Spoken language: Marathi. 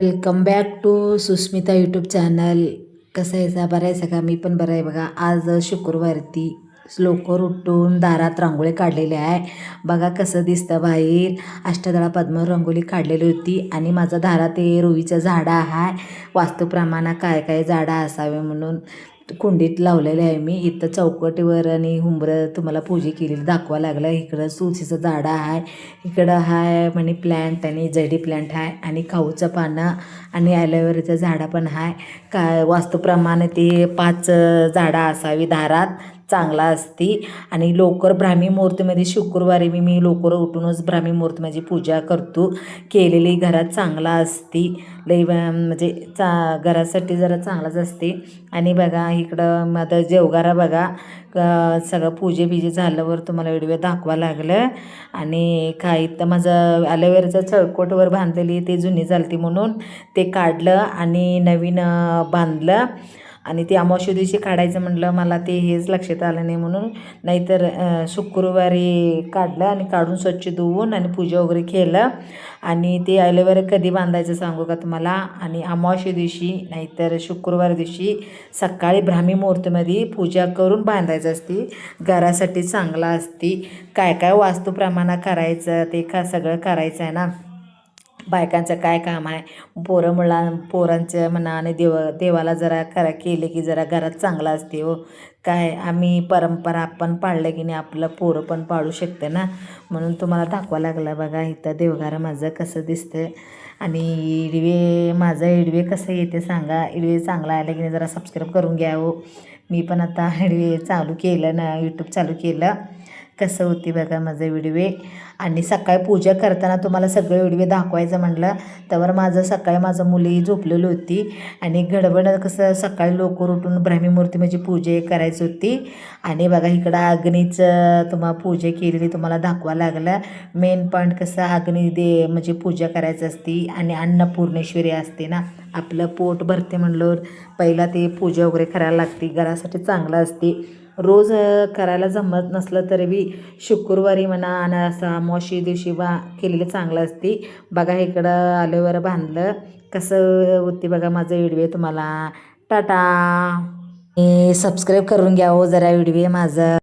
Welcome back to Susmita YouTube channel कसं आहे सा बरं आहे सगळा मी पण बरं आहे बघा. आज शुक्रवारती लवकर उठून दारात रांगोळी काढलेली आहे. बघा कसं दिसतं बाहेर. अष्टदळा पद्म रांगोळी काढलेली होती आणि माझं दारात ते रुईचं झाडं आहे. वास्तूप्रमाणे काय काय झाडं असावे म्हणून. कुंडीत लावलेले आहे मी. इथं चौकटीवर आणि हुंबरं तुम्हाला पूजी केलेली दाखवा लागलं इकडं तुळशीचं झाडं आहे. इकडं आहे मनी प्लॅन्ट आणि जडी प्लॅन्ट आहे आणि खाऊचं पानं आणि ॲलोवेराचं झाडं पण आहे काय वास्तूप्रमाणे ती पाच झाडं असावी दारात. चांगला असते. आणि लवकर ब्राह्मी मुहूर्तमध्ये शुक्रवारी मी मी लवकर उठूनच ब्राह्मी मुहूर्त माझी पूजा करतो. केलेली घरात चांगला असते. लई म्हणजे चा घरासाठी जरा चांगलाच असते. आणि बघा इकडं माझं जेवगारा बघा सगळं पूजे बिजे झाल्यावर तुम्हाला व्हिडिओ दाखवा लागलं. आणि काही तर माझं ॲलोवेराचं चळकोटवर बांधलेली ते जुनी झालती म्हणून ते काढलं आणि नवीन बांधलं. आणि ते अमावस्या दिवशी काढायचं म्हटलं मला ते हेच लक्षात आलं नाही म्हणून. नाहीतर शुक्रवारी काढलं आणि काढून स्वच्छ धुवून आणि पूजा वगैरे केलं. आणि ते ॲलोवेरा कधी बांधायचं सांगू का तुम्हाला? आणि अमावस्या दिवशी नाहीतर शुक्रवार दिवशी सकाळी ब्राह्मी मुहूर्तमध्ये पूजा करून बांधायचं असते. घरासाठी चांगला असते. काय काय वास्तूप्रमाणे करायचं ते का सगळं करायचं आहे ना? बायकांचं काय काम आहे? पोरं मुला पोरांचं म्हणा आणि देव देवाला जरा करा केले की जरा घरात चांगलं असते हो. काय आम्ही परंपरा आपण पाळलं की नाही आपलं पोरं पण पाळू शकते ना? म्हणून तुम्हाला दाखवा लागला बघा इथं देवघर माझं कसं दिसतं आणि इडवे माझं इडवे कसं येते सांगा? इडवे चांगला आला की नाही जरा सबस्क्राईब करून घ्या हो. मी पण आता इडवे चालू केलं ना यूट्यूब चालू केलं. कसं होती बघा माझं विडवे. आणि सकाळी पूजा करताना तुम्हाला सगळे विडवे दाखवायचं म्हटलं त्यावर माझं सकाळी माझं मुली झोपलेली होती. आणि गडबड कसं सकाळी लवकर उठून ब्राह्मी मूर्ती म्हणजे पूजा करायची होती. आणि बघा इकडं अग्नीचं तुम्हाला पूजा केलेली तुम्हाला दाखवा लागलं. मेन पॉईंट कसं अग्नी दे म्हणजे पूजा करायची असती. आणि अन्नपूर्णेश्वरी असते ना आपलं पोट भरते म्हणलं पहिला ते पूजा वगैरे करायला लागते. घरासाठी चांगलं असते. रोज करायला जमत नसलं तरी बी शुक्रवारी म्हणा आणि असा अमावशी दिवशी बा केलेलं चांगलं असते. बघा इकडं आल्यावर बांधलं. कसं होते बघा माझं व्हिडिओ तुम्हाला. टाटा! सबस्क्राईब करून घ्या हो जरा व्हिडिओ माझं.